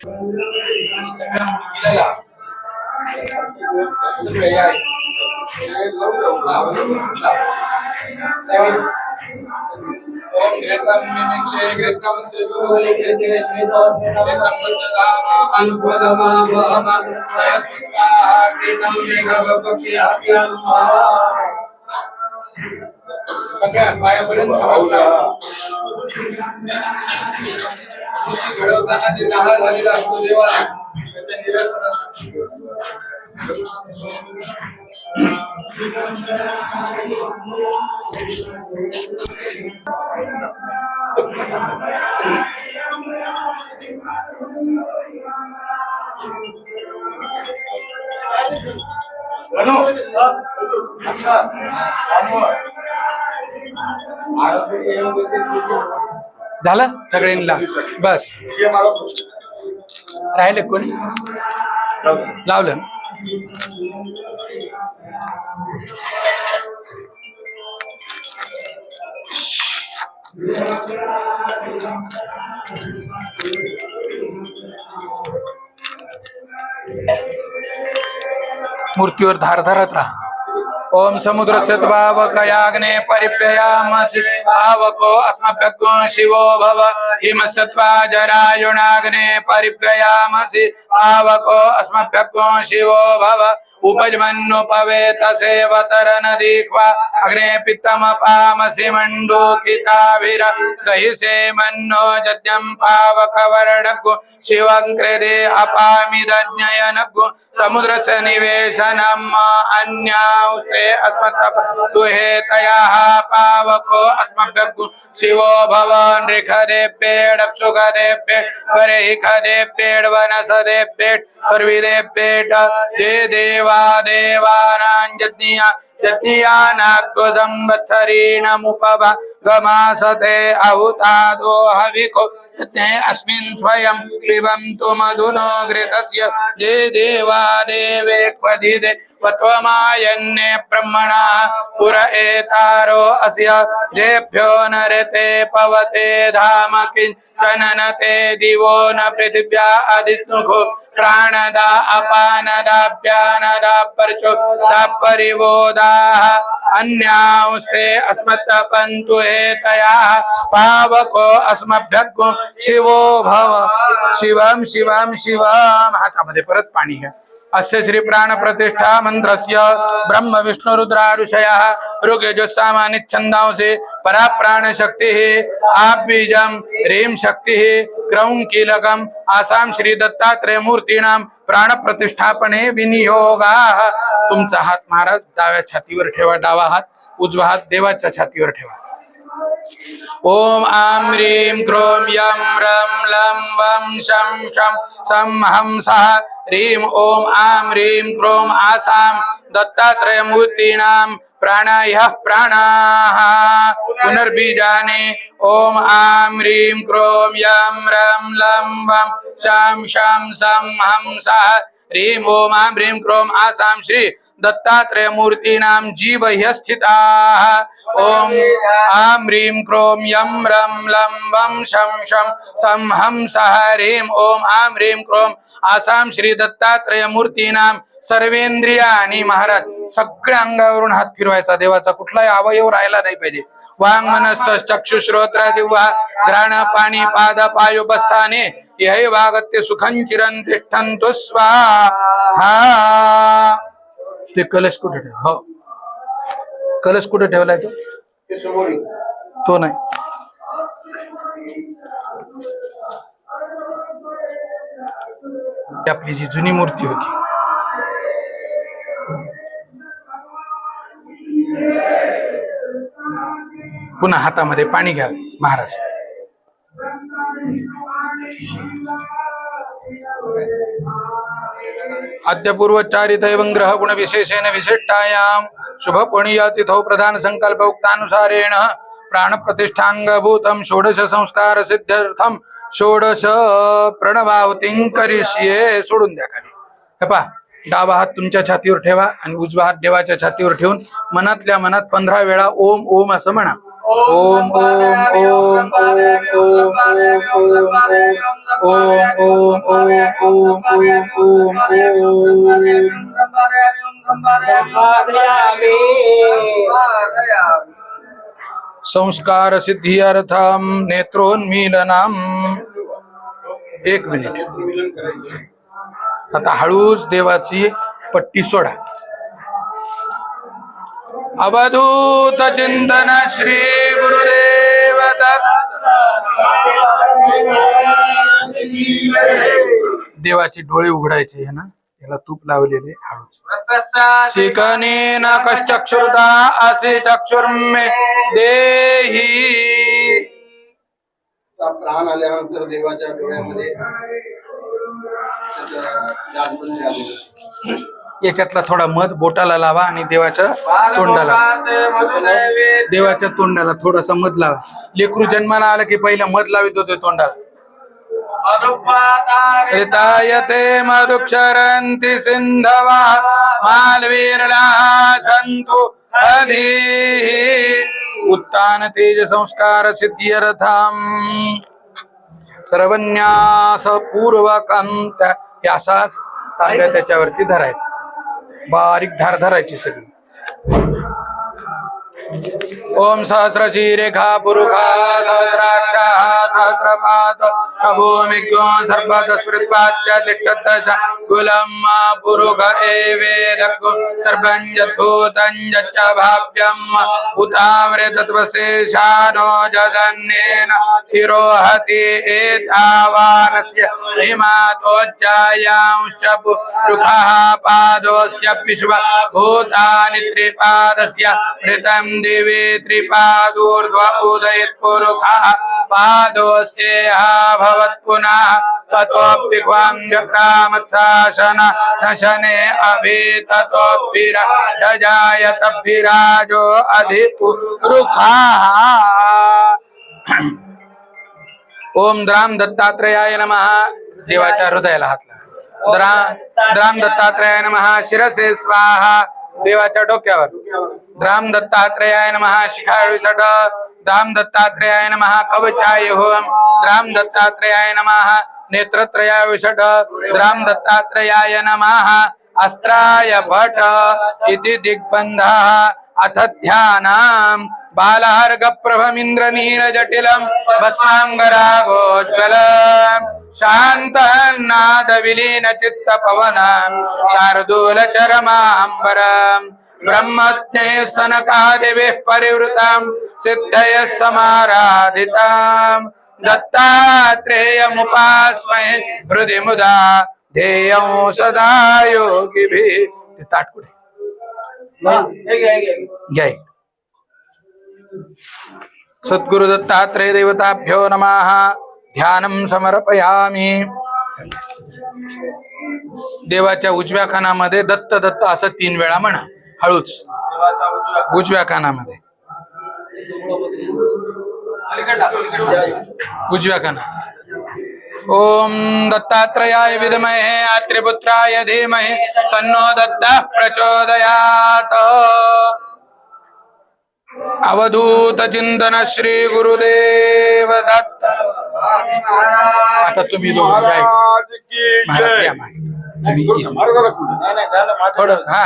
आणि सगळ्या लाव. सगळे या. ओम ग्रेकम मिमिक्षे ग्रेते श्रीतो सदामा अनुपदमा वहमा मेघवपक्षी सगळ्या पायापर्यंत खुशी घडवताना जे दहा झालेला असतो देवा त्याच्या निरसनासाठी झालं सगळ्यांना? बस. राहिले कोणी? लावलं मूर्तीवर धारधारत राहा. ओम समुद्र सत्वावकयाग्ने परिप्ययामसि आवको अस्मभ्यगो शिवो भव। हिम सत्वाजरायुणाग्ने परिप्ययामसि आवको अस्मभ्यगो शिवो भव। उपजमन्नुपवेत सेवतर नदीक्वा अग्ने पित्तमपामसि मण्डूकिताभिर दहिसे मन्नो जज्ञं पावकवर्णगु शिवं कृदे अपामि दज्ञयनगु समुद्रस्य निवेशनम् अन्याउस्ते अस्मत्तप तुहे तयाः पावको अस्मभ्यगु शिवो भवान् ऋखदेभ्येडप्सुखदेभ्ये वरेखदेभ्येड् वनसदेभ्येट् सर्विदेभ्येट ते देवा देवानां यज्ञिया यज्ञियानाक्व गमासते अहुतादो हविको ते अस्मिन् स्वयं पिबन्तु मधुनो घृतस्य। ये देवा देवे क्वधिदे त्वमायन्ने ब्रह्मणा पुर एतारो अस्य। जेभ्यो नरते पवते धाम किञ्चन न ते दिवो न पृथिव्या अधिस्नुः प्राणदा अपानदाभ्यानदा परचो दापरिवोदाः अन्यांस्ते अस्मत्तपन्तु हेतयाः पावको अस्मभ्यगो शिवो भव। शिवम शिवम शिवम हातामध्ये परत पाणी घ्या. अस्य श्री प्राण प्रतिष्ठा मंत्रस्य ब्रह्म विष्णु रुद्रा ऋषयः ऋग्यजुस्सामानिच्छन्दांसि परा प्राण शक्तिः आबीजं ह्रीं शक्तिः क्रौं कीलकम आसाम श्री दत्तात्रय मूर्तीनाम प्राण प्रतिष्ठापने विनियोगाः। तुमचा हात महाराज डाव्या छातीवर ठेवा डावा हात उजवा हात देवाच्या छातीवर ठेवा. ओम आम ह्रीं क्रोम यम रम लम वम शम शम सम हम सः। ह्रीं ओम आम ह्रीं क्रोम आसाम दत्तात्रय मूर्तीनाम प्राणायः प्राणाः। पुनर्बीजाने ओम आं ह्रीं क्रों यं रं लं वं शं शं सं हं सः। ह्रीं ओम आं ह्रीं क्रों आसां श्री दत्तात्रयमूर्तीनां जीव स्थिताः ॐ आं ह्रीं क्रों यं रं लं वं शं शं सं हं सः। ह्रीं ॐ आं ह्रीं क्रों आसां श्री दत्तात्रय मूर्तीनां आणि महाराज. सगळ्या अंगावरून हात फिरवायचा. देवाचा कुठलाही अवयव राहिला नाही पाहिजे. वांग मनस्त चक्षुश्रोत्र दिव्हा. घ्राण पाणी पाद पायुपस्थाने हे वागत्य सुखं चिरं तिष्ठन्तु स्वाहा ते कलश कुठे ठेव? हो. कलश कुठे ठेवलाय तो? तो नाही. आपली जी जुनी मूर्ती होती. पुन्हा हातामध्ये पाणी घ्या महाराज. अद्यपूर्वचारित एवं ग्रह गुण विशेषेण विशिष्टायाम शुभ पुण्य तिथौ प्रधान संकल्प उक्तानुसारेण प्राण प्रतिष्ठांगभूतम षोडश संस्कार सिद्ध्यर्थम षोडश प्रणवावतीं करिष्ये सोडून द्या खाली. हे पा डावा हात तुमच्या छातीवर ठेवा आणि उजवा हात देवाच्या छातीवर ठेवून मनातल्या मनात पंधरा वेळा ओम ओम असं म्हणा. ओम ओम ओम ओम ओम ओम ओम ओम ओम ओम ओम संस्कार सिद्धी अर्थम नेत्रोन्मीलनाम एक मिनिट आता हळूच देवाची पट्टी सोडा अवधूत चिंतन श्री गुरुदेव देवाचे डोळे उघडायचे आहे ना त्याला तूप लावलेले हळूच शिकनेन कश्चक्षुर्दा असे चक्षुर्मे देही। आता प्राण आल्यानंतर देवाच्या डोळ्यामध्ये याच्यातला थोडा मध बोटाला लावा आणि देवाच्या तोंडाला. देवाच्या तोंडाला थोडासा मध लावा. लेकरू जन्माला आलं की पहिला मध लावित होते तोंडाला. ऋतायते मरुक्षरन्ति सिन्धवा मालवीरला सन्तु अधिः. उत्तान तेज संस्कार सिद्ध्यर्थम्. सर्वन्यास पूर्वकांत. यासाच असाच तांब्या त्याच्यावरती धरायचा. बारीक धार धरायची सगळी. ओम सहस्रशीरेखा पुरुखा सहस्राक्षा सहस्रपाद. खभूमिको सर्वदस्मृत्वात्यतिष्ठदश कुलम् पुरुष एवेदको सर्वञ्जद्भूतञ्जच्च भाव्यम् उतावृतत्वशेषानो जदन्नेन तिरोहति एतावानस्य हिमातोज्जायांश्च पुरुखः पादोऽस्य विश्व भूतानि त्रिपादस्य मृतम् दिवे त्रिपादूर्ध्व उदयत्पुरुखः पुरुखः भवत् पुनः ततोऽप्यक्वां व्यक्रामत्साशन न शने अभि ततोऽभिराजजायतभिराजो अधिपुरुखाः ओम द्राम दत्तात्रेयाय नमः। देवाच्या हृदयाला हात द्रा द्राम दत्तात्रेयाय नमः। शिरसे स्वाहा। देवाच्या डोक्यावर। द्राम दत्तात्रेयाय नमः। शिखायुषट द्राम दत्तात्रेयाय नमः कवचाय होम। द्राम दत्तात्रेयाय नमः नेत्रत्रयाय विषट। द्राम दत्तात्रेयाय नमः अस्त्राय भट इति दिग्बन्धः। अथ ध्यानम् बालहर्गप्रभमिन्द्रनीरजटिलम् भस्माङ्गरागोज्ज्वलम् शान्तनादविलीन चित्तपवनम् शार्दूलचरमाम्बरम्। ब्रह्मज्ञे सनकादिभिः परिवृतां सिद्धयः समाराधिताम्। दत्तात्रेयमुपास्महे हृदि मुदा ध्येयं सदा योगिभिः। ते सद्गुरु दत्तात्रेय देवताभ्यो नमः। ध्यानं समर्पयामि। देवाच्या उजव्या खानामध्ये दत्त दत्त असं तीन वेळा म्हणा। हळूच उजव्या कानामध्ये उजव्या काना ओम दत्तात्रयाय विद्महे आत्रिपुत्राय धीमहि तन्नो दत्तः प्रचोदयात् अवधूत चिंतन श्री गुरुदेव दत्त आता तुम्ही दोघं. महाराज. या मागे. इथे. थोडं हा